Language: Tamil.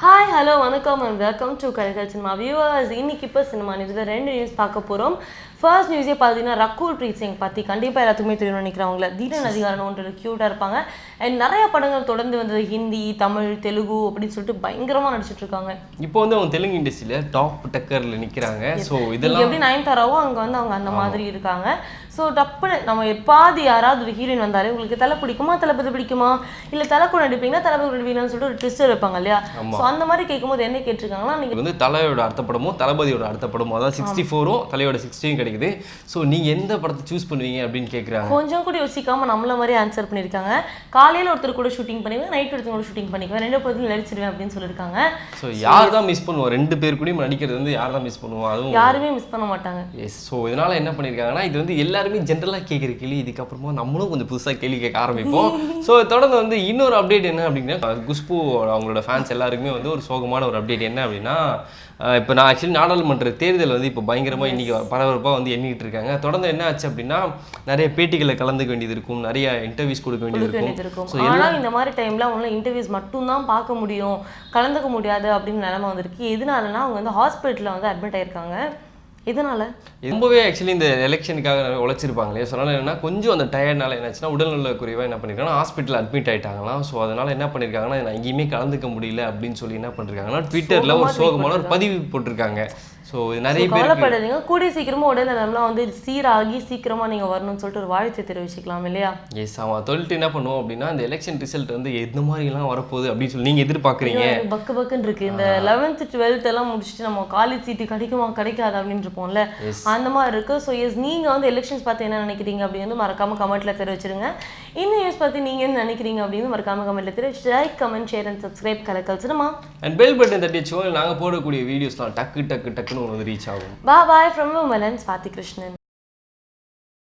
hi hello வணக்கம் அண்ட் வெல்கம் டு கலைகள் சினிமா வியூவர்ஸ் இன்னைக்கு இப்போ சினிமா நியூஸில் ரெண்டு நியூஸ் பார்க்க போகிறோம் ஃபர்ஸ்ட் நியூஸே பார்த்தீங்கன்னா ரக்கூல் பிரீத் சிங் பற்றி கண்டிப்பாக எல்லாத்துக்குமே தெரியும் நினைக்கிறவங்கள தீரன் அதிகாரம்ன்றது க்யூட்டாக இருப்பாங்க. அண்ட் நிறைய படங்கள் தொடர்ந்து வந்தது ஹிந்தி தமிழ் தெலுங்கு அப்படின்னு சொல்லிட்டு பயங்கரமாக நடிச்சிட்டு இருக்காங்க. இப்போ வந்து அவங்க தெலுங்கு இண்டஸ்ட்ரியில டாப் டக்கர்ல நிக்கிறாங்க. ஸோ இதெல்லாம் எப்படி நயன்தாராவோ அங்கே வந்து அவங்க அந்த மாதிரி இருக்காங்க. ஸோ டப்புன்னு நம்ம எப்பாவது யாராவது ஒரு ஹீரோயின் வந்தாலே உங்களுக்கு தலை பிடிக்குமா? தளபதி பிடிக்குமா? இல்லை தலை கூட நடிப்பீங்கன்னா தளபதி நடிப்பீங்கன்னு சொல்லிட்டு ஒரு ட்விஸ்டர் வைப்பாங்க இல்லையா? ஸோ அந்த மாதிரி கேட்கும்போது என்ன கேட்டிருக்காங்கன்னா நீங்க இது வந்து தலையோட அடுத்த படமும் தளபதியோட அடுத்த படமும் அதாவது சிக்ஸ்டி ஃபோரும் தலையோட சிக்ஸ்டியும் கிடைக்குது. ஸோ நீங்க எந்த படத்தை சூஸ் பண்ணுவீங்க அப்படின்னு கேட்குறாங்க கொஞ்சம் கூட யோசிக்காம நம்மள மாதிரி ஆன்சர் பண்ணியிருக்காங்க. காலையில ஒருத்தர் கூட ஷூட்டிங் பண்ணிக்குவேன் நைட் ஒருத்தர் கூட ஷூட்டிங் பண்ணிக்குவேன். ரெண்டு படத்துல நடிச்சிருவேன் அப்படின்னு சொல்லியிருக்காங்க. ஸோ யார் தான் மிஸ் பண்ணுவோம் ரெண்டு பேர் கூடயும் நடிக்கிறது வந்து யார் தான் மிஸ் பண்ணுவோம் அதுவும் யாருமே மிஸ் பண்ண மாட்டாங்க. எஸ் ஸோ இதனால என்ன பண்ணியிருக்காங்கன்னா இது வந்து எல்லாருமே ஜென்ரலாக கேட்குற கேள்வி. இதுக்கப்புறமா நம்மளும் கொஞ்சம் புதுசாக கேள்வி கேட்க ஆரம்பிப்போம். ஸோ தொடர்ந்து வந்து இன்னொரு அப்டேட் என்ன அப்படின்னா குஷ்பு அவங்களோட ஃபேன்ஸ் எல்லாருக்குமே வந்து ஒரு சோகமான ஒரு அப்டேட் என்ன அப்படின்னா இப்போ நான் ஆக்சுவலி நாடாளுமன்ற தேர்தல் வந்து இப்போ பயங்கரமாக இன்னைக்கு பரபரப்பாக வந்து எண்ணிட்டு இருக்காங்க. தொடர்ந்து என்ன ஆச்சு அப்படின்னா நிறைய பேட்டிகளை கலந்துக்க வேண்டியது இருக்கும். நிறைய இன்டர்வியூஸ் கொடுக்க வேண்டியது இருக்கும். இருக்கும். ஸோ ஆனா இந்த மாதிரி டைம்ல அவங்களால இன்டர்வியூஸ் மட்டும்தான் பார்க்க முடியும். கலந்துக்க முடியாது அப்படின்னு நிலைமை வந்திருக்கு. எதனாலனா அவங்க வந்து ஹாஸ்பிட்டல்ல வந்து அட்மிட் ஆயிருக்காங்க. எதனால? ரொம்பவே ஆக்சுவலி இந்த எலெக்ஷனுக்காக உழைச்சிருப்பாங்களே ஸோ அதனால என்னன்னா கொஞ்சம் அந்த டயர்ட்னால என்னாச்சுன்னா உடல்நல குறைவாக என்ன பண்ணிருக்காங்கன்னா ஹாஸ்பிட்டல் அட்மிட் ஆயிட்டாங்களாம். ஸோ அதனால என்ன பண்ணியிருக்காங்கன்னா நான் எங்கேயுமே கலந்துக்க முடியல அப்படின்னு சொல்லி என்ன பண்ணிருக்காங்கன்னா ட்விட்டரில் ஒரு சோகமான ஒரு பதிவு போட்டிருக்காங்க. ஸோ நிறைய கவலைப்படாதீங்க. கூடிய சீக்கிரமா உடல் நலம்லாம் வந்து சீராகி சீக்கிரமா நீங்க வரணும்னு சொல்லிட்டு ஒரு வாழ்த்து தெரிவிச்சுக்கலாம் இல்லையா? எஸ் அவன் தொழில்ட்டு என்ன பண்ணுவோம் அப்படின்னா இந்த எலெக்ஷன் ரிசல்ட் வந்து எந்த மாதிரிலாம் வரப்போகுது அப்படின்னு சொல்லி நீங்கள் எதிர்பார்க்குறீங்க. பக்கு பக்குன்னு இருக்கு. இந்த லெவன்த் டுவெல்த் எல்லாம் முடிச்சுட்டு நம்ம காலேஜ் சீட்டு கிடைக்குமா கிடைக்காது அப்படின்னு இருப்போம்ல. அந்த மாதிரி இருக்கு. ஸோ எஸ் நீங்க வந்து எலெக்ஷன்ஸ் பார்த்து என்ன நினைக்கிறீங்க அப்படின்னு மறக்காம கமெண்ட்ல தெரிவிச்சிருங்க. இந்த நியூஸ் பத்தி நீங்க என்ன நினைக்கிறீங்க அப்படின்னு மறக்காம கமெண்ட்ல தெரிவிச்சு like comment share and subscribe Kalakkal cinema. And bell button தட்டி வச்சுக்கோங்க. நாங்கள் போடக்கூடிய வீடியோஸ்லாம் டக்கு டக்கு എന്ന് പറയുന്നത് റീച്ച് ആകും bye bye from woman and Swathi